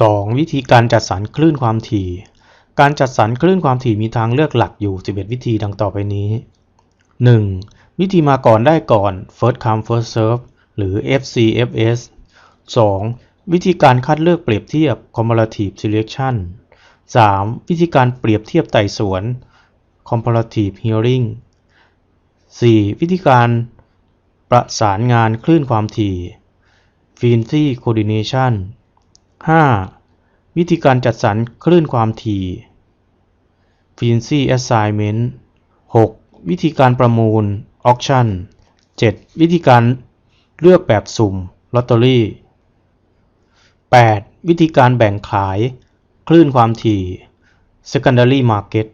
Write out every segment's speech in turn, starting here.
2. วิธีการจัดสรรคลื่นความถี่ การจัดสรรคลื่นความถี่มีทางเลือกหลักอยู่ 11 วิธีดังต่อไปนี้ 1. วิธีมาก่อนได้ก่อน first come first serve หรือ FCFS 2. วิธีการคัดเลือกเปรียบเทียบ comparative selection 3. วิธีการเปรียบเทียบไต่สวน comparative hearing 4. วิธีการประสานงานคลื่นความถี่ frequency coordination 5. วิธีการจัดสรรคลื่นความถี่ frequency assignment 6. วิธีการประมูล auction 7. วิธีการเลือกแบบสุ่ม lottery 8. วิธีการแบ่งขาย คลื่นความถี่ secondary market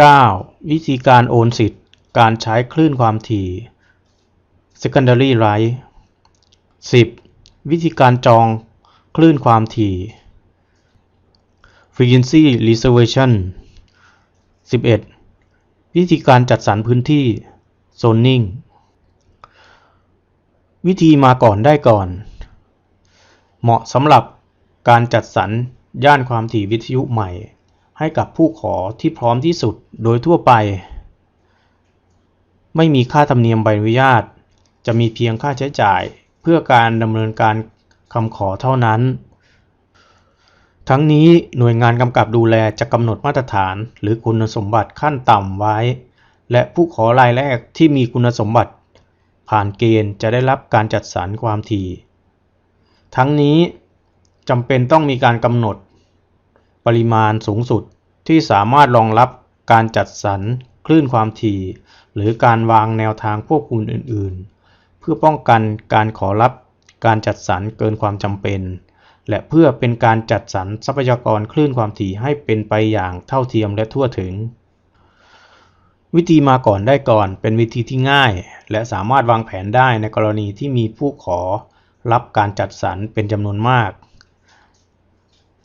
9. วิธีการโอนสิทธิ์ การใช้คลื่นความถี่ secondary right 10. วิธีการจอง คลื่นความถี่ frequency reservation 11. วิธีการจัดสรรพื้นที่ zoning วิธีมาก่อนได้ก่อน เหมาะสำหรับการจัดสรรย่านความถี่วิทยุใหม่ ให้กับผู้ขอที่พร้อมที่สุดโดยทั่วไป ไม่มีค่าธรรมเนียมใบอนุญาต จะมีเพียงค่าใช้จ่ายเพื่อการดำเนินการ คำขอเท่านั้น ทั้งนี้หน่วยงานกำกับดูแลจะกำหนดมาตรฐาน หรือคุณสมบัติขั้นต่ำไว้ และผู้ขอรายแรกที่มีคุณสมบัติ ผ่านเกณฑ์จะได้รับการจัดสรรความถี่ ทั้งนี้จำเป็นต้องมีการกำหนด ปริมาณสูงสุดที่สามารถรองรับการจัดสรรคลื่นความถี่ หรือการวางแนวทางควบคุมอื่น ๆ เพื่อป้องกันการขอรับ การจัดสรรเกินความจำเป็น และเพื่อเป็นการจัดสรรทรัพยากรคลื่นความถี่ให้เป็นไปอย่างเท่าเทียมและทั่วถึง วิธีมาก่อนได้ก่อนเป็นวิธีที่ง่าย และสามารถวางแผนได้ในกรณีที่มีผู้ขอรับการจัดสรรเป็นจำนวนมาก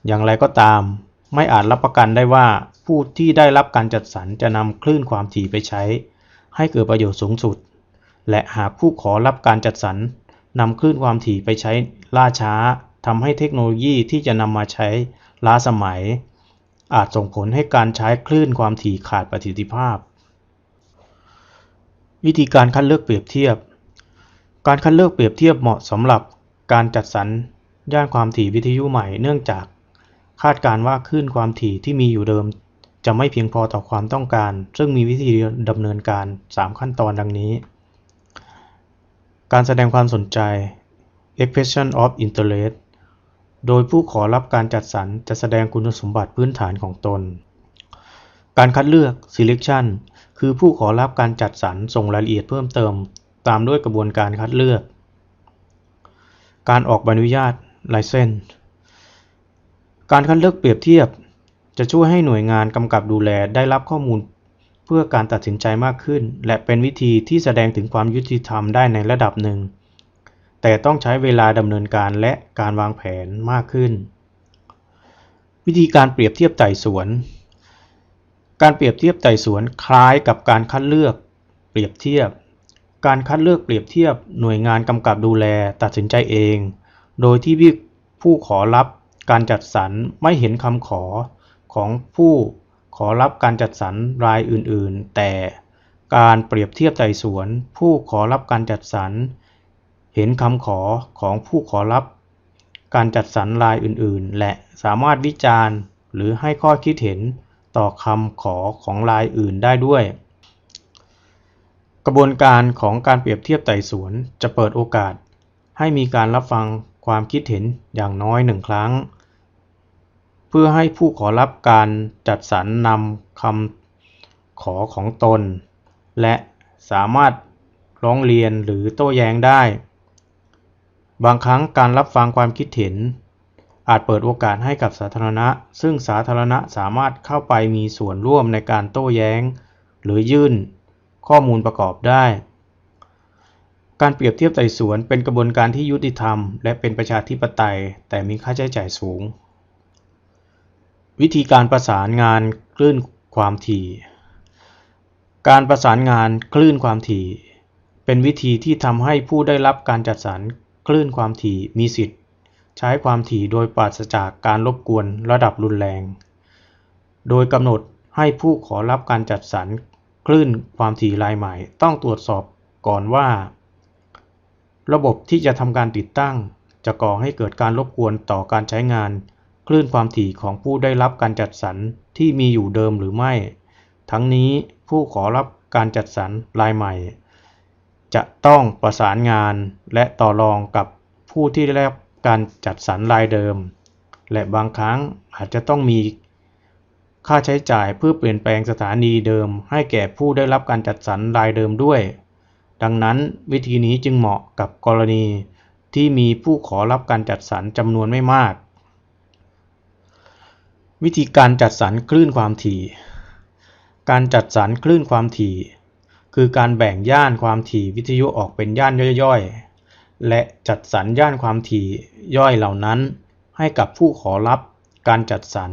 อย่างไรก็ตาม ไม่อาจรับประกันได้ว่าผู้ที่ได้รับการจัดสรรจะนำคลื่นความถี่ไปใช้ ให้เกิดประโยชน์สูงสุด และหากผู้ขอรับการจัดสรร นำคลื่นความถี่ไปใช้ล่าช้าทำให้เทคโนโลยีที่จะนำมาใช้ล้าสมัย อาจส่งผลให้การใช้คลื่นความถี่ขาดประสิทธิภาพ วิธีการคัดเลือกเปรียบเทียบ การคัดเลือกเปรียบเทียบเหมาะสำหรับการจัดสรรย่านความถี่วิทยุใหม่เนื่องจาก คาดการณ์ว่าคลื่นความถี่ที่มีอยู่เดิม จะไม่เพียงพอต่อความต้องการ ซึ่งมีวิธีดำเนินการ 3 ขั้นตอนดังนี้ การแสดงความสนใจ expression of interest โดยผู้ขอรับการจัดสรรจะแสดงคุณสมบัติพื้นฐานของตน การคัดเลือก selection คือผู้ขอรับการจัดสรรส่งรายละเอียดเพิ่มเติม ตามด้วยกระบวนการคัดเลือก การออกใบอนุญาต license การคัดเลือกเปรียบเทียบ จะช่วยให้หน่วยงานกำกับดูแลได้รับข้อมูล พื่อการตัดสินใจมากขึ้น และเป็นวิธีที่แสดงถึงความยุติธรรมได้ในระดับหนึ่ง แต่ต้องใช้เวลาดำเนินการและการวางแผนมากขึ้น วิธีการเปรียบเทียบไต่สวน การเปรียบเทียบไต่สวนคล้ายกับการคัดเลือก เปรียบเทียบ การคัดเลือกเปรียบเทียบหน่วยงานกำกับดูแลตัดสินใจเอง โดยที่ผู้ขอรับการจัดสรรไม่เห็นคำขอของผู้ ขอรับการจัดสรรรายอื่นๆ แต่การเปรียบเทียบไต่สวน ผู้ขอรับการจัดสรร เห็นคำขอของผู้ขอรับ การจัดสรรรายอื่นๆ และสามารถวิจารณ์หรือให้ข้อคิดเห็นต่อคำขอของรายอื่นได้ด้วย กระบวนการของการเปรียบเทียบไต่สวนจะเปิดโอกาส ให้มีการรับฟังความคิดเห็นอย่างน้อยหนึ่งครั้ง เพื่อให้ผู้ขอรับการจัดสรรนำคำขอของตน และสามารถร้องเรียนหรือโต้แย้งได้ บางครั้งการรับฟังความคิดเห็น อาจเปิดโอกาสให้กับสาธารณะ ซึ่งสาธารณะสามารถเข้าไปมีส่วนร่วมในการโต้แย้ง หรือยื่น ข้อมูลประกอบได้ การเปรียบเทียบไต่สวนเป็นกระบวนการที่ยุติธรรม และเป็นประชาธิปไตย แต่มีค่าใช้จ่ายสูง วิธีการประสานงานคลื่นความถี่ การประสานงานคลื่นความถี่ เป็นวิธีที่ทำให้ผู้ได้รับการจัดสรรคลื่นความถี่มีสิทธิ์ ใช้ความถี่โดยปราศจากการรบกวนระดับรุนแรง โดยกำหนดให้ผู้ขอรับการจัดสรรคลื่นความถี่รายใหม่ ต้องตรวจสอบก่อนว่า ระบบที่จะทำการติดตั้ง จะก่อให้เกิดการรบกวนต่อการใช้งาน คลื่นความถี่ของผู้ได้รับการจัดสรรที่มีอยู่เดิมหรือไม่ ทั้งนี้ผู้ขอรับการจัดสรรรายใหม่ จะต้องประสานงานและต่อรองกับผู้ที่ได้รับการจัดสรรรายเดิม และบางครั้งอาจจะต้องมีค่าใช้จ่ายเพื่อเปลี่ยนแปลงสถานีเดิม ให้แก่ผู้ได้รับการจัดสรรรายเดิมด้วย ดังนั้นวิธีนี้จึงเหมาะกับกรณีที่มีผู้ขอรับการจัดสรรจำนวนไม่มาก วิธีการจัดสรรคลื่นความถี่ การจัดสรรคลื่นความถี่ คือการแบ่งย่านความถี่วิทยุออกเป็นย่านย่อยๆ และจัดสรรย่านความถี่ย่อยเหล่านั้น ให้กับผู้ขอรับการจัดสรร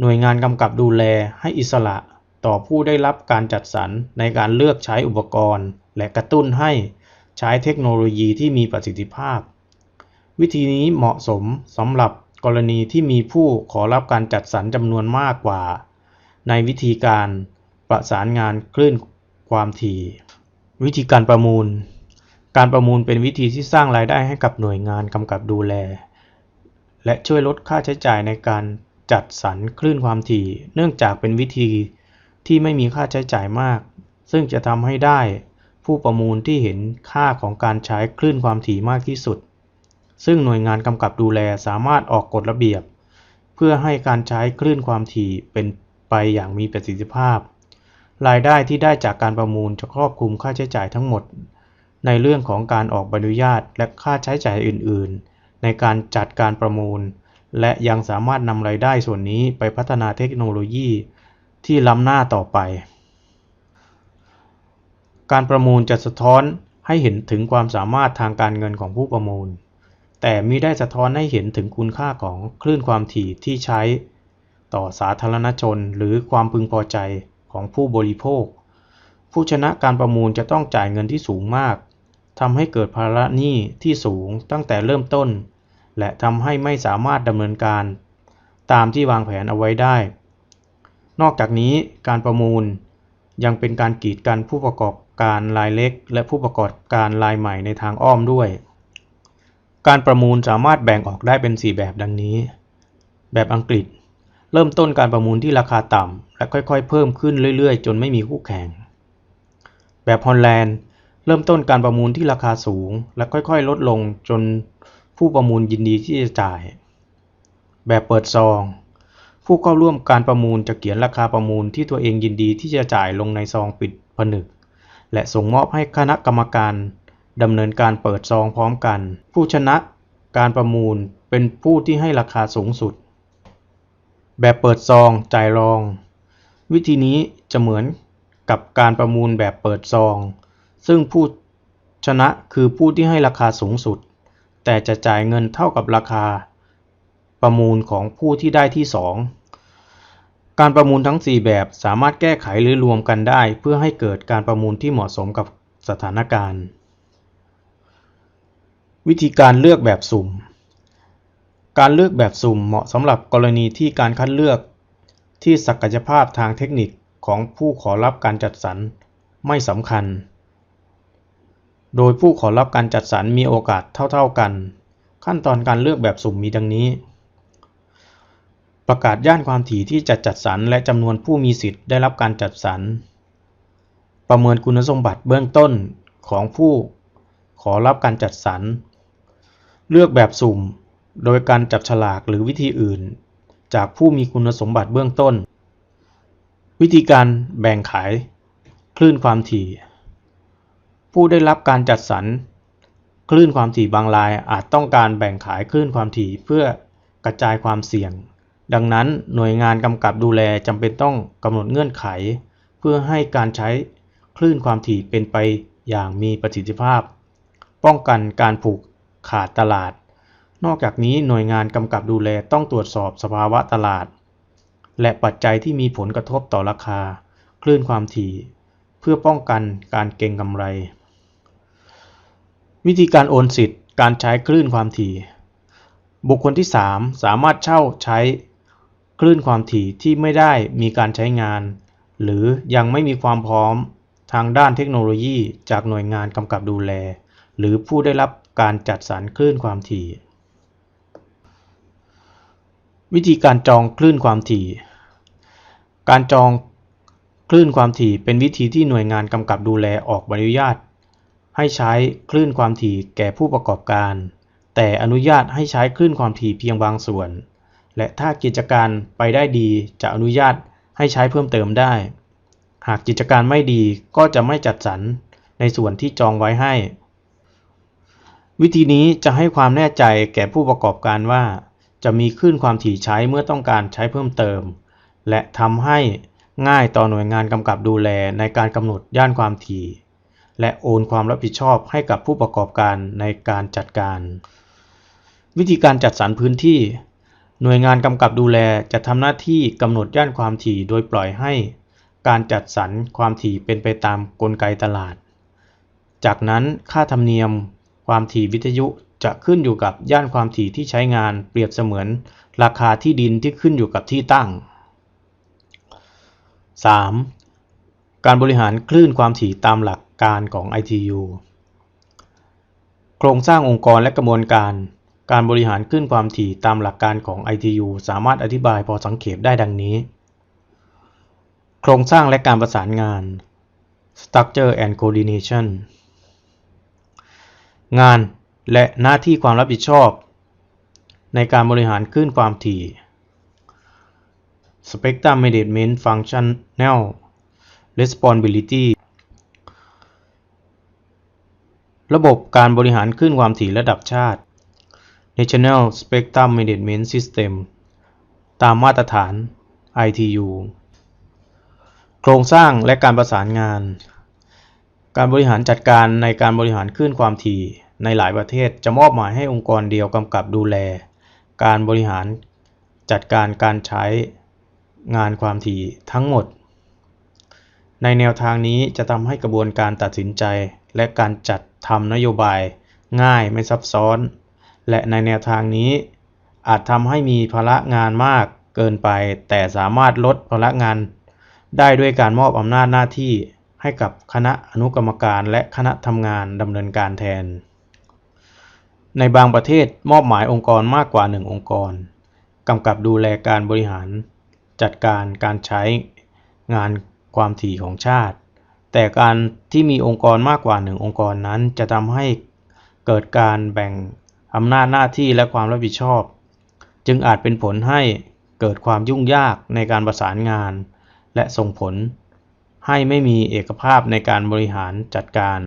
หน่วยงานกำกับดูแลให้อิสระต่อผู้ได้รับการจัดสรรในการเลือกใช้อุปกรณ์ และกระตุ้นให้ใช้เทคโนโลยีที่มีประสิทธิภาพ วิธีนี้เหมาะสมสำหรับ กรณีที่มีผู้ขอรับการจัดสรรจำนวนมากกว่า ในวิธีการประสานงานคลื่นความถี่ วิธีการประมูล การประมูลเป็นวิธีที่สร้างรายได้ให้กับหน่วยงานกำกับดูแล และช่วยลดค่าใช้จ่ายในการจัดสรรคลื่นความถี่ เนื่องจากเป็นวิธีที่ไม่มีค่าใช้จ่ายมาก ซึ่งจะทำให้ได้ผู้ประมูลที่เห็นค่าของการใช้คลื่นความถี่มากที่สุด ซึ่งหน่วยงานกำกับดูแลสามารถออกกฎระเบียบ เพื่อให้การใช้คลื่นความถี่เป็นไปอย่างมีประสิทธิภาพ รายได้ที่ได้จากการประมูลจะครอบคลุมค่าใช้จ่ายทั้งหมด ในเรื่องของการออกใบอนุญาตและค่าใช้จ่ายอื่น ๆ ในการจัดการประมูล และยังสามารถนำรายได้ส่วนนี้ไปพัฒนาเทคโนโลยีที่ล้ำหน้าต่อไป การประมูลจะสะท้อนให้เห็นถึงความสามารถทางการเงินของผู้ประมูล แต่มิได้สะท้อนให้เห็นถึงคุณค่าของคลื่นความถี่ที่ใช้ ต่อสาธารณชนหรือความพึงพอใจของผู้บริโภค ผู้ชนะการประมูลจะต้องจ่ายเงินที่สูงมากทำให้เกิดภาระหนี้ที่สูงตั้งแต่เริ่มต้น และทำให้ไม่สามารถดำเนินการ ตามที่วางแผนเอาไว้ได้ นอกจากนี้การประมูลยังเป็นการกีดกันผู้ประกอบการรายเล็ก และผู้ประกอบการรายใหม่ในทางอ้อมด้วย การประมูลสามารถแบ่งออกได้เป็น 4 แบบดังนี้ แบบอังกฤษ เริ่มต้นการประมูลที่ราคาต่ำและค่อยๆ เพิ่มขึ้นเรื่อยๆ จนไม่มีคู่แข่ง แบบฮอลแลนด์ เริ่มต้นการประมูลที่ราคาสูง และค่อยๆ ลดลงจนผู้ประมูลยินดีที่จะจ่าย แบบเปิดซอง ผู้เข้าร่วมการประมูลจะเขียนราคาประมูลที่ตัวเองยินดีที่จะจ่ายลงในซองปิดผนึก และส่งมอบให้คณะกรรมการ ดำเนินการเปิดซองพร้อมกัน ผู้ชนะการประมูลเป็นผู้ที่ให้ราคาสูงสุด แบบเปิดซองจ่ายรอง วิธีนี้จะเหมือนกับการประมูลแบบเปิดซอง ซึ่งผู้ชนะคือผู้ที่ให้ราคาสูงสุด แต่จะจ่ายเงินเท่ากับราคา ประมูลของผู้ที่ได้ที่สองการประมูลทั้ง 4 แบบสามารถแก้ไขหรือรวมกันได้ เพื่อให้เกิดการประมูลที่เหมาะสมกับสถานการณ์ วิธีการเลือกแบบสุ่ม การเลือกแบบสุ่มเหมาะสำหรับกรณีที่การคัดเลือก ที่ศักยภาพทางเทคนิคของผู้ขอรับการจัดสรรไม่สำคัญ โดยผู้ขอรับการจัดสรรมีโอกาสเท่า ๆกัน ขั้นตอนการเลือกแบบสุ่มมีดังนี้ ประกาศย่านความถี่ที่จะจัดสรรและจำนวนผู้มีสิทธิ์ได้รับการจัดสรร ประเมินคุณสมบัติเบื้องต้นของผู้ขอรับการจัดสรร เลือกแบบสุ่ม โดยการจับฉลากหรือวิธีอื่น จากผู้มีคุณสมบัติเบื้องต้น วิธีการแบ่งขาย คลื่นความถี่ ผู้ได้รับการจัดสรรคลื่นความถี่บางรายอาจต้องการแบ่งขายคลื่นความถี่เพื่อกระจายความเสี่ยง ดังนั้นหน่วยงานกำกับดูแลจำเป็นต้องกำหนดเงื่อนไข เพื่อให้การใช้คลื่นความถี่เป็นไปอย่างมีประสิทธิภาพ ป้องกันการผูก ขาดตลาด นอกจากนี้หน่วยงานกำกับดูแลต้องตรวจสอบสภาวะตลาด และปัจจัยที่มีผลกระทบต่อราคา คลื่นความถี่ เพื่อป้องกันการเก็งกำไร วิธีการโอนสิทธิ์ การใช้คลื่นความถี่ บุคคลที่ 3 สามารถเช่าใช้คลื่นความถี่ที่ไม่ได้มีการใช้งาน หรือยังไม่มีความพร้อมทางด้านเทคโนโลยีจากหน่วยงานกำกับดูแล หรือผู้ได้รับ การจัดสรรคลื่นความถี่ วิธีการจองคลื่นความถี่ การจองคลื่นความถี่เป็นวิธีที่หน่วยงานกำกับดูแลออกใบอนุญาต ให้ใช้คลื่นความถี่แก่ผู้ประกอบการ แต่อนุญาตให้ใช้คลื่นความถี่เพียงบางส่วน และถ้ากิจการไปได้ดีจะอนุญาตให้ใช้เพิ่มเติมได้ หากกิจการไม่ดีก็จะไม่จัดสรรในส่วนที่จองไว้ให้ วิธีนี้จะให้ความแน่ใจแก่ผู้ประกอบการว่า จะมีคลื่นความถี่ใช้เมื่อต้องการใช้เพิ่มเติม และทำให้ง่ายต่อหน่วยงานกำกับดูแลในการกำหนดย่านความถี่ และโอนความรับผิดชอบให้กับผู้ประกอบการในการจัดการ วิธีการจัดสรรพื้นที่ หน่วยงานกำกับดูแลจะทำหน้าที่กำหนดย่านความถี่โดยปล่อยให้ การจัดสรรความถี่เป็นไปตามกลไกตลาด จากนั้นค่าธรรมเนียม ความถี่วิทยุจะขึ้นอยู่กับย่านความถี่ที่ใช้งานเปรียบเสมือน ราคาที่ดินที่ขึ้นอยู่กับที่ตั้ง 3. การบริหารคลื่นความถี่ตามหลักการของ ITU โครงสร้างองค์กรและกระบวนการ การบริหารคลื่นความถี่ตามหลักการของ ITU สามารถอธิบายพอสังเขปได้ดังนี้ โครงสร้างและการประสานงาน Structure and Coordination งานและหน้าที่ความรับผิดชอบ ในการบริหารคลื่นความถี่ Spectrum Management Functional Responsibility ระบบการบริหารคลื่นความถี่ระดับชาติ National Spectrum Management System ตามมาตรฐาน ITU โครงสร้างและการประสานงาน การบริหารจัดการในการบริหารคลื่นความถี่ ในหลายประเทศจะมอบหมายให้องค์กรเดียวกำกับดูแล การบริหารจัดการการใช้งานความถี่ทั้งหมด ในแนวทางนี้จะทำให้กระบวนการตัดสินใจ และการจัดทำนโยบายง่ายไม่ซับซ้อน และในแนวทางนี้ อาจทำให้มีภาระงานมากเกินไป แต่สามารถลดภาระงาน ได้ด้วยการมอบอำนาจหน้าที่ให้กับคณะอนุกรรมการและคณะทำงานดำเนินการแทน ในบางประเทศมอบหมายองค์กรมากกว่า 1 องค์กร กำกับดูแลการบริหาร จัดการการใช้งานความถี่ของชาติ แต่การที่มีองค์กรมากกว่า 1 องค์กรนั้น จะทำให้เกิดการแบ่งอำนาจหน้าที่และความรับผิดชอบ จึงอาจเป็นผลให้เกิดความยุ่งยากในการประสานงาน และส่งผลให้ไม่มีเอกภาพในการบริหารจัดการ